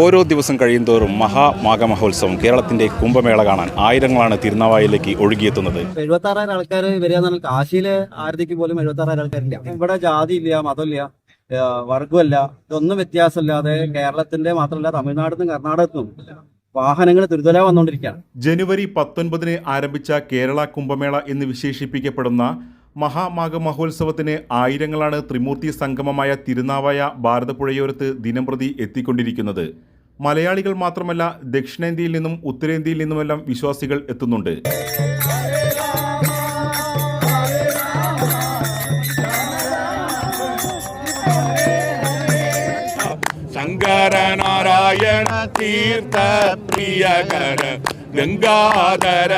ഓരോ ദിവസം കഴിയുന്തോറും മഹാമാഘമഹോത്സവം കേരളത്തിന്റെ കുംഭമേള കാണാൻ ആയിരങ്ങളാണ് തിരുനാവായിലേക്ക് ഒഴുകിയെത്തുന്നത്. എഴുപത്തി ആറായിരം ആൾക്കാർ വരിക കാശിയിലെ ആരതിക്ക് പോലും എഴുപത്തി ആറായിരം ആൾക്കാരില്ല. ഇവിടെ ജാതി ഇല്ല മതമില്ല വർഗമല്ല ഇതൊന്നും വ്യത്യാസമില്ലാതെ കേരളത്തിന്റെ മാത്രമല്ല തമിഴ്നാട്ടിൽ കർണാടകത്തും വാഹനങ്ങൾ ദുരിതല വന്നുകൊണ്ടിരിക്കുകയാണ്. ജനുവരി പത്തൊൻപതിന് ആരംഭിച്ച കേരള കുംഭമേള എന്ന് വിശേഷിപ്പിക്കപ്പെടുന്ന മഹാമാഘ മഹോത്സവത്തിന് ആയിരങ്ങളാണ് ത്രിമൂർത്തി സംഗമമായ തിരുനാവായ ഭാരതപ്പുഴയോരത്ത് ദിനംപ്രതി എത്തിക്കൊണ്ടിരിക്കുന്നത്. മലയാളികൾ മാത്രമല്ല ദക്ഷിണേന്ത്യയിൽ നിന്നും ഉത്തരേന്ത്യയിൽ നിന്നുമെല്ലാം വിശ്വാസികൾ എത്തുന്നുണ്ട്. ശങ്കരനാരായണ തീർത്ഥ പ്രിയകര ഗംഗാധര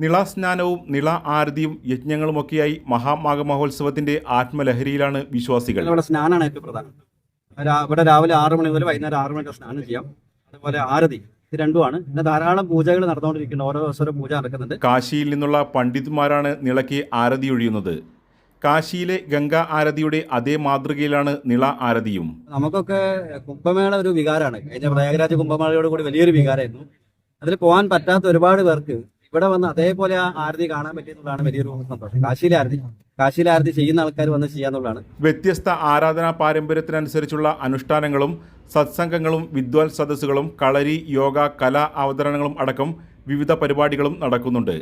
നിളാസ്നാനവും നിള ആരതിയും യജ്ഞങ്ങളുമൊക്കെയായി മഹാമാഘ മഹോത്സവത്തിന്റെ ആത്മലഹരിയിലാണ് വിശ്വാസികൾ. ഇവിടെ സ്നാനമാണ് ഏറ്റവും പ്രധാനം. ഇവിടെ രാവിലെ ആറ് മണി മുതൽ വൈകുന്നേരം ആറ് മണി വരെ സ്നാനം ചെയ്യാം. അതുപോലെ ആരതി ഇത് രണ്ടുമാണ്. പിന്നെ ധാരാളം പൂജകൾ നടന്നുകൊണ്ടിരിക്കുന്നുണ്ട്. ഓരോ ദിവസവും പൂജ നടക്കുന്നുണ്ട്. കാശിയിൽ നിന്നുള്ള പണ്ഡിതന്മാരാണ് നിളയ്ക്ക് ആരതി ഒഴിയുന്നത്. കാശിയിലെ ഗംഗാ ആരതിയുടെ അതേ മാതൃകയിലാണ് നിള ആരതിയും. നമുക്കൊക്കെ കുംഭമേള ഒരു വികാരമാണ് കഴിഞ്ഞ പ്രയാഗരാജ് കുംഭമേളയോട് കൂടി വലിയൊരു വികാരമായിരുന്നു. അതിൽ പോകാൻ പറ്റാത്ത ഒരുപാട് പേർക്ക് ഇവിടെ വന്ന് അതേപോലെ ആ ആരതി കാണാൻ പറ്റിയെന്നുള്ളതാണ് വലിയൊരു സന്തോഷം. കാശിയിലെ ആരതി കാശിയിലെ ആരതി ചെയ്യുന്ന ആൾക്കാർ വന്ന് ചെയ്യാന്നുള്ളതാണ് വ്യത്യസ്ത ആരാധനാ പാരമ്പര്യത്തിനനുസരിച്ചുള്ള അനുഷ്ഠാനങ്ങളും സത്സംഗങ്ങളും വിദ്വാൻ സദസ്സുകളും കളരി യോഗ കലാ അവതരണങ്ങളും അടക്കം വിവിധ പരിപാടികളും നടക്കുന്നുണ്ട്.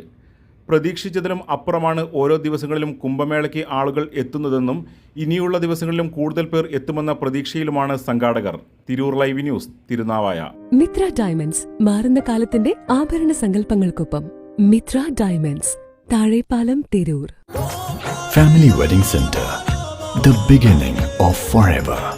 പ്രതീക്ഷിച്ചതിലും അപ്പുറമാണ് ഓരോ ദിവസങ്ങളിലും കുംഭമേളയ്ക്ക് ആളുകൾ എത്തുന്നതെന്നും ഇനിയുള്ള ദിവസങ്ങളിലും കൂടുതൽ പേർ എത്തുമെന്ന പ്രതീക്ഷയിലുമാണ് സംഘാടകർ. Tirur live news Thirunavaya. Mitra diamonds മാറുന്ന കാലത്തിന്റെ ആഭരണ സങ്കല്പങ്ങൾക്കൊപ്പം Mitra diamonds Thazhepalam Tirur. Family wedding centre the beginning of for forever.